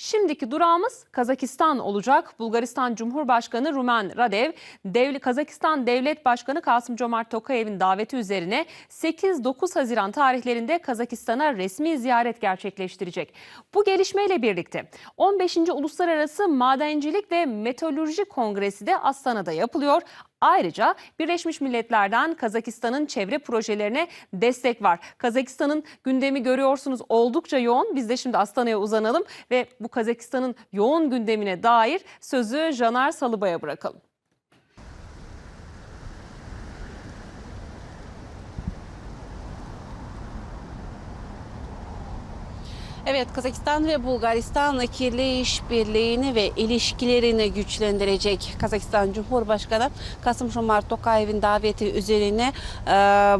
Şimdiki durağımız Kazakistan olacak. Bulgaristan Cumhurbaşkanı Rumen Radev, Devli Kazakistan Devlet Başkanı Kasım Comart Tokayev'in daveti üzerine 8-9 Haziran tarihlerinde Kazakistan'a resmi ziyaret gerçekleştirecek. Bu gelişmeyle birlikte 15. Uluslararası Madencilik ve Metalurji Kongresi de Astana'da yapılıyor. Ayrıca Birleşmiş Milletler'den Kazakistan'ın çevre projelerine destek var. Kazakistan'ın gündemi görüyorsunuz oldukça yoğun. Biz de şimdi Astana'ya uzanalım ve bu Kazakistan'ın yoğun gündemine dair sözü Janar Salıbay'a bırakalım. Evet, Kazakistan ve Bulgaristan ikili işbirliğini ve ilişkilerini güçlendirecek Kazakistan Cumhurbaşkanı Kasım Jomart Tokayev'in daveti üzerine e,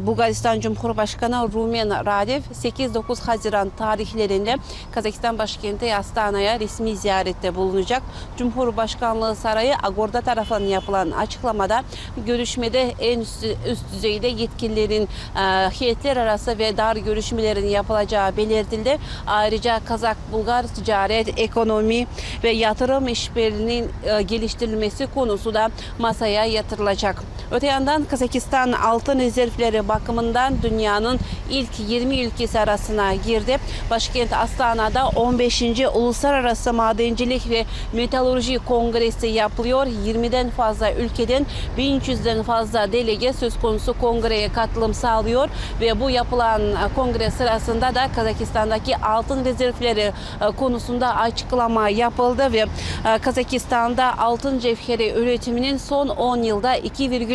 Bulgaristan Cumhurbaşkanı Rumen Radev 8-9 Haziran tarihlerinde Kazakistan başkenti Astana'ya resmi ziyarette bulunacak. Cumhurbaşkanlığı Sarayı Agorda tarafından yapılan açıklamada görüşmede en üst, üst düzeyde yetkililerin e, heyetler arası ve dar görüşmelerin yapılacağı belirtildi. Ayrıca Kazak-Bulgar ticaret, ekonomi ve yatırım işbirliğinin e, geliştirilmesi konusu da masaya yatırılacak. Öte yandan Kazakistan altın rezervleri bakımından dünyanın ilk 20 ülkesi arasına girdi. Başkent Astana'da 15. Uluslararası Madencilik ve Metalurji Kongresi yapılıyor. 20'den fazla ülkeden 1300'den fazla delege söz konusu kongreye katılım sağlıyor ve bu yapılan kongre sırasında da Kazakistan'daki altın rezervleri e, konusunda açıklama yapıldı ve e, Kazakistan'da altın cevheri üretiminin son 10 yılda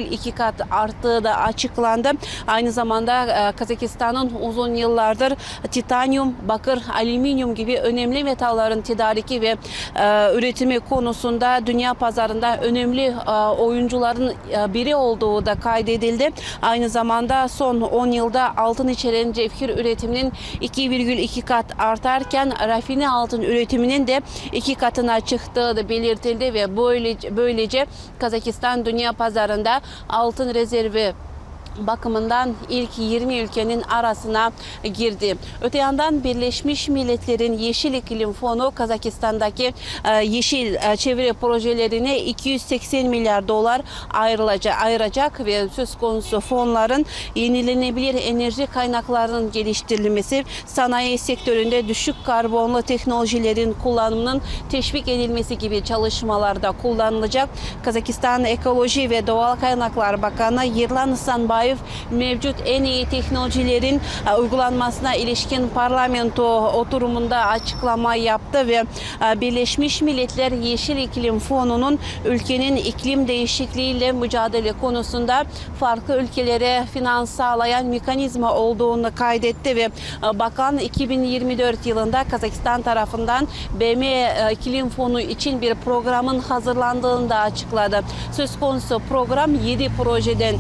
2,2 kat arttığı da açıklandı. Aynı zamanda e, Kazakistan'ın uzun yıllardır titanyum, bakır, alüminyum gibi önemli metallerin tedariki ve e, üretimi konusunda dünya pazarında önemli e, oyuncuların biri olduğu da kaydedildi. Aynı zamanda son 10 yılda altın içeren cevher üretiminin 2,2 kat artarken rafine altın üretiminin de iki katına çıktığı da belirtildi ve böylece, böylece Kazakistan dünya pazarında алтын резерві bakımından ilk 20 ülkenin arasına girdi. Öte yandan Birleşmiş Milletler'in Yeşil İklim Fonu Kazakistan'daki e, yeşil e, çevre projelerine 280 milyar dolar ayrılacak, ayıracak ve söz konusu fonların yenilenebilir enerji kaynaklarının geliştirilmesi, sanayi sektöründe düşük karbonlu teknolojilerin kullanımının teşvik edilmesi gibi çalışmalarda kullanılacak. Kazakistan Ekoloji ve Doğal Kaynaklar Bakanı Yirlan Sanbayev mevcut en iyi teknolojilerin e, uygulanmasına ilişkin parlamento oturumunda açıklama yaptı ve e, Birleşmiş Milletler Yeşil İklim Fonu'nun ülkenin iklim değişikliğiyle mücadele konusunda farklı ülkelere finans sağlayan mekanizma olduğunu kaydetti ve e, bakan 2024 yılında Kazakistan tarafından BM İklim Fonu için bir programın hazırlandığını da açıkladı. Söz konusu program 7 projeden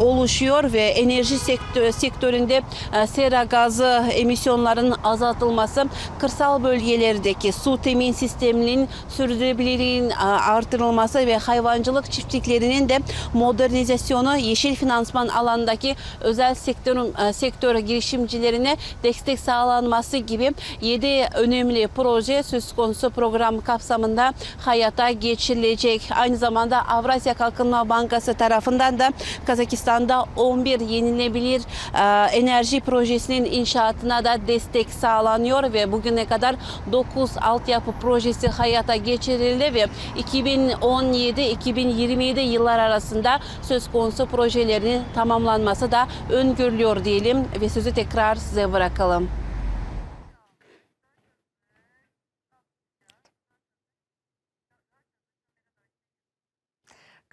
oluşuyor ve enerji sektör, sektöründe e, sera gazı emisyonlarının azaltılması, kırsal bölgelerdeki su temin sisteminin sürdürülebilirliğinin e, artırılması ve hayvancılık çiftliklerinin de modernizasyonu, yeşil finansman alandaki özel sektör, sektör girişimcilerine destek sağlanması gibi 7 önemli proje söz konusu program kapsamında hayata geçirilecek. Aynı zamanda Avrasya Kalkınma Bankası tarafından da Kazakistan'da 11 yenilebilir e, enerji projesinin inşaatına da destek sağlanıyor ve bugüne kadar 9 altyapı projesi hayata geçirildi ve 2017-2027 yıllar arasında söz konusu projelerin tamamlanması da öngörülüyor diyelim ve sözü tekrar size bırakalım.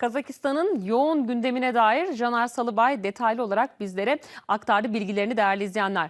Kazakistan'ın yoğun gündemine dair Caner Salıbay detaylı olarak bizlere aktardı bilgilerini değerli izleyenler.